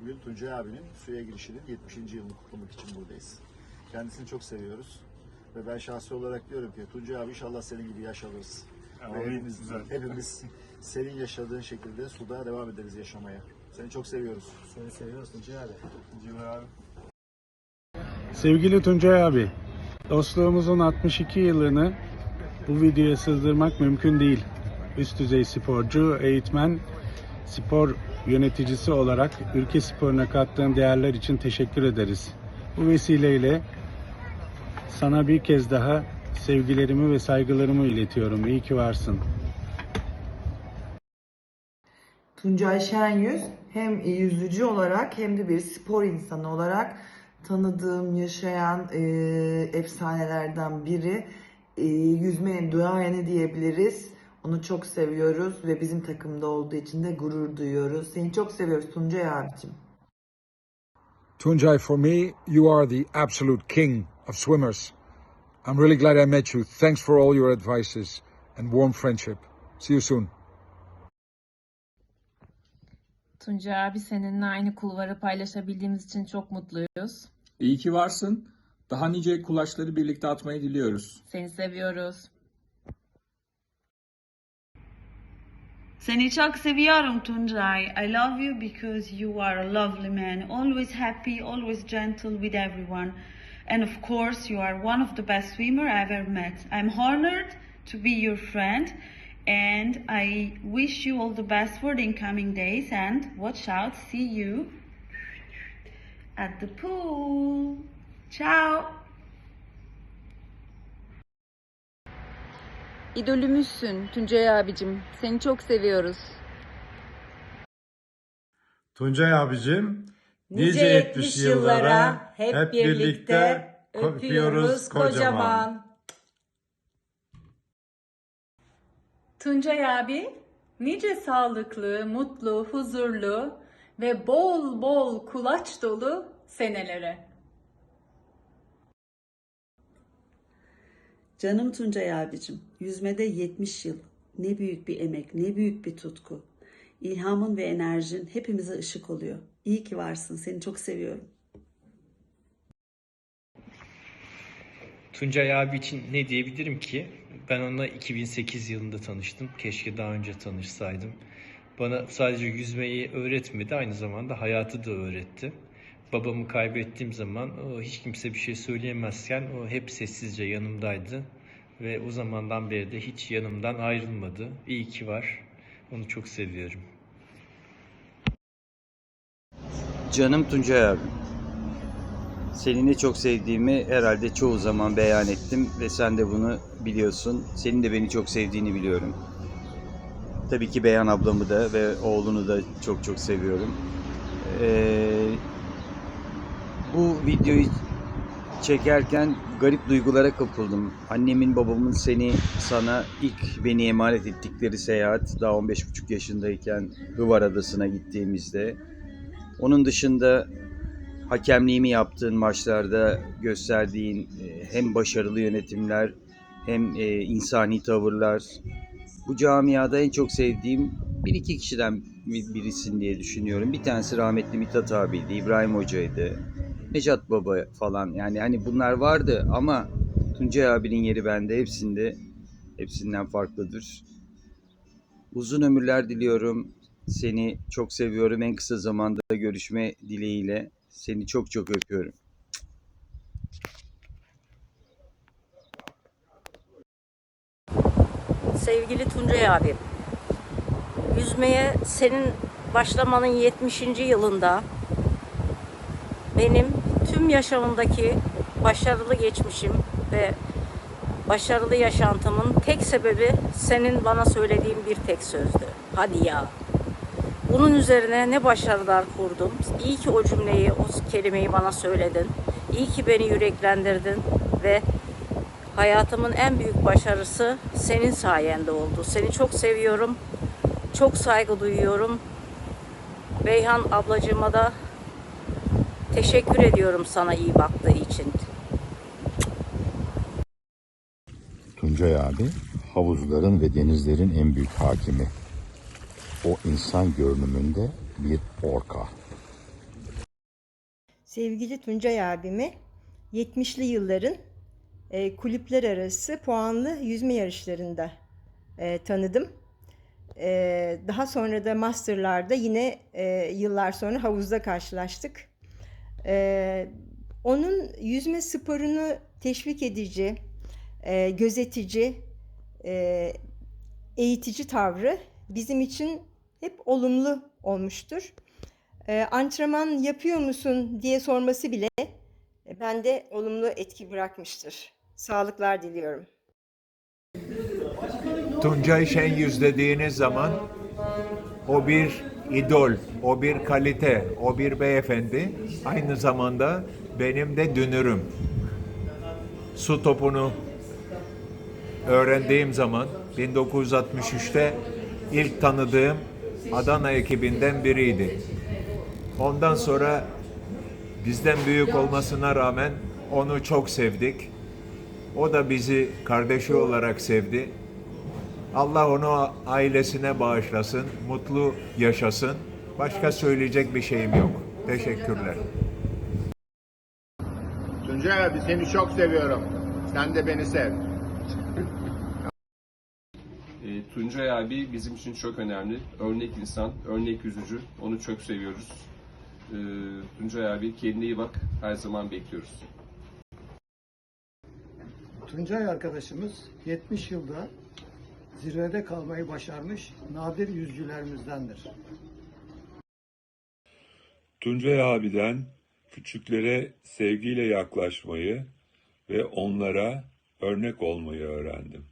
Bugün Tuncay abinin suya girişinin 70. yılını kutlamak için buradayız. Kendisini çok seviyoruz. Ve ben şahsi olarak diyorum ki Tuncay abi inşallah senin gibi yaş alırız. Ve Amin, hepimiz, güzel. hepimiz senin yaşadığın şekilde suda devam ederiz yaşamaya. Seni çok seviyoruz. Seni seviyoruz Tuncay abi. Civan abi. Sevgili Tuncay abi, dostluğumuzun 62 yılını bu videoya sığdırmak mümkün değil. Üst düzey sporcu, eğitmen, spor yöneticisi olarak ülke sporuna kattığın değerler için teşekkür ederiz. Bu vesileyle sana bir kez daha sevgilerimi ve saygılarımı iletiyorum. İyi ki varsın. Tuncay Şenyüz hem yüzücü olarak hem de bir spor insanı olarak tanıdığım, yaşayan e, efsanelerden biri. E, yüzmenin duayeni diyebiliriz. Onu çok seviyoruz ve bizim takımda olduğu için de gurur duyuyoruz. Seni çok seviyoruz Tuncay abicim. Tunjai, for me, you are the absolute king of swimmers. I'm really glad I met you. Thanks for all your advices and warm friendship. See you soon. Tuncay abi seninle aynı kulvarı paylaşabildiğimiz için çok mutluyuz. İyi ki varsın. Daha nice kulaçları birlikte atmayı diliyoruz. Seni seviyoruz. Seni çok seviyorum Tuncay. I love you because you are a lovely man. Always happy, always gentle with everyone. And of course, you are one of the best swimmer I ever met. I'm honored to be your friend. And I wish you all the best for the incoming days. And watch out, see you at the pool. Ciao. İdolümüzsün Tuncay abicim. Seni çok seviyoruz. Tuncay abicim, Nice 70 yıllara hep birlikte öpüyoruz kocaman. Tuncay abi, nice sağlıklı, mutlu, huzurlu ve bol bol kulaç dolu senelere. Canım Tuncay abicim, yüzmede 70 yıl. Ne büyük bir emek, ne büyük bir tutku. İlhamın ve enerjin hepimize ışık oluyor. İyi ki varsın, seni çok seviyorum. Tuncay abi için ne diyebilirim ki? Ben onunla 2008 yılında tanıştım. Keşke daha önce tanışsaydım. Bana sadece yüzmeyi öğretmedi, aynı zamanda hayatı da öğretti. Babamı kaybettiğim zaman o hiç kimse bir şey söyleyemezken o hep sessizce yanımdaydı. Ve o zamandan beri de hiç yanımdan ayrılmadı. İyi ki var. Onu çok seviyorum. Canım Tuncay abi. Seni ne çok sevdiğimi herhalde çoğu zaman beyan ettim ve sen de bunu biliyorsun. Senin de beni çok sevdiğini biliyorum. Tabii ki Beyhan ablamı da ve oğlunu da çok çok seviyorum. Ee, bu videoyu çekerken garip duygulara kapıldım. Annemin babamın seni sana ilk beni emanet ettikleri seyahat daha 15,5 yaşındayken Hıvar Adası'na gittiğimizde. Onun dışında hakemliğimi yaptığın maçlarda gösterdiğin e, hem başarılı yönetimler hem e, insani tavırlar. Bu camiada en çok sevdiğim bir iki kişiden bir- birisin diye düşünüyorum. Bir tanesi rahmetli Mithat abiydi, İbrahim Hoca'ydı, Necat Baba falan. Yani hani bunlar vardı ama Tuncay abinin yeri bende hepsinde hepsinden farklıdır. Uzun ömürler diliyorum. Seni çok seviyorum. En kısa zamanda görüşme dileğiyle. Seni çok çok öpüyorum. Sevgili Tuncay abi. Yüzmeye senin başlamanın 70. yılında benim tüm yaşamımdaki başarılı geçmişim ve başarılı yaşantımın tek sebebi senin bana söylediğin bir tek sözdü. Hadi ya. Bunun üzerine ne başarılar kurdum. İyi ki o cümleyi, o kelimeyi bana söyledin. İyi ki beni yüreklendirdin ve hayatımın en büyük başarısı senin sayende oldu. Seni çok seviyorum. Çok saygı duyuyorum. Beyhan ablacığıma da teşekkür ediyorum sana iyi baktığı için. Tuncay abi havuzların ve denizlerin en büyük hakimi. O insan görünümünde bir orka. sevgili Tuncay abimi 70'li yılların e, kulüpler arası puanlı yüzme yarışlarında e, tanıdım. E, daha sonra da masterlarda yine e, yıllar sonra havuzda karşılaştık. E, onun yüzme sporunu teşvik edici, e, gözetici, e, eğitici tavrı bizim için hep olumlu olmuştur. E, antrenman yapıyor musun diye sorması bile e, bende olumlu etki bırakmıştır. Sağlıklar diliyorum. Tuncay Şenyüz dediğiniz zaman o bir idol, o bir kalite, o bir beyefendi. Aynı zamanda benim de dünürüm. Su topunu öğrendiğim zaman 1963'te ilk tanıdığım Adana ekibinden biriydi. Ondan sonra bizden büyük olmasına rağmen onu çok sevdik. O da bizi kardeşi olarak sevdi. Allah onu ailesine bağışlasın, mutlu yaşasın. Başka söyleyecek bir şeyim yok. Teşekkürler. Tuncay abi seni çok seviyorum. Sen de beni sev. E, Tuncay abi bizim için çok önemli. Örnek insan, örnek yüzücü. Onu çok seviyoruz. E, Tuncay abi kendine iyi bak. Her zaman bekliyoruz. Tuncay arkadaşımız 70 yılda zirvede kalmayı başarmış nadir yüzcülerimizdendir. Tuncay abiden küçüklere sevgiyle yaklaşmayı ve onlara örnek olmayı öğrendim.